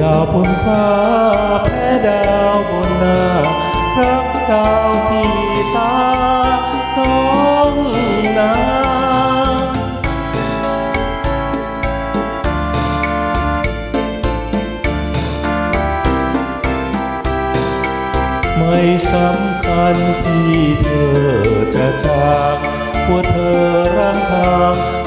ดาวบนฟ้าแพ้ดาวบนหน้ารักดาวที่ตาน้องนาไม่สำคัญที่เธอจะจากว่าเธอร่างทาง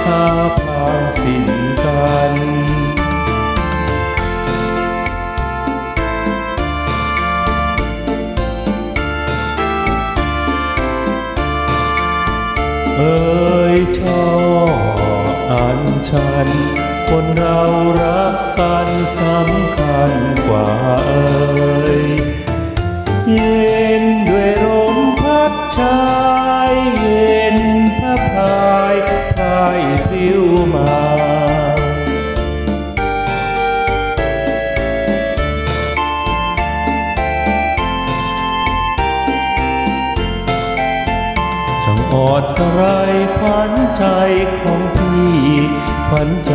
เอ่ยช่ออันชัน คนเรารักกันสำ อดกระไรขวัญใจของพี่ขวัญใจ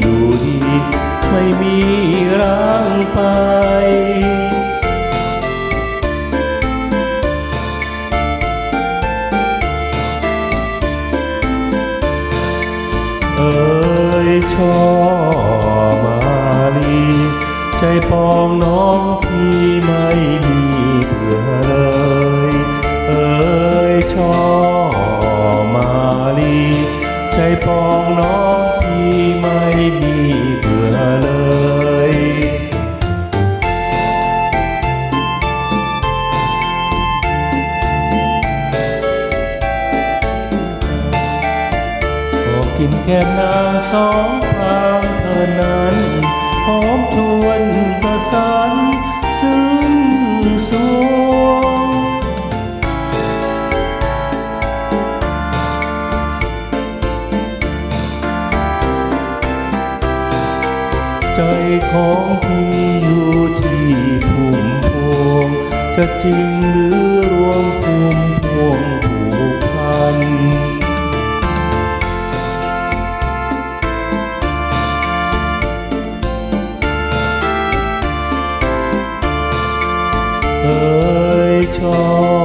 อยู่ดี ไม่มีร้างไปเอ่ยชอมาลี ใจปองน้องพี่ไม่มีเผื่อเลย เอ่ยชอ แก้มนางสองพรางเธอนั้นหอมทวนกระสันซึ้งสวงใจของพี่อยู่ที่พุ่มพวงจะจริงหรือ อ่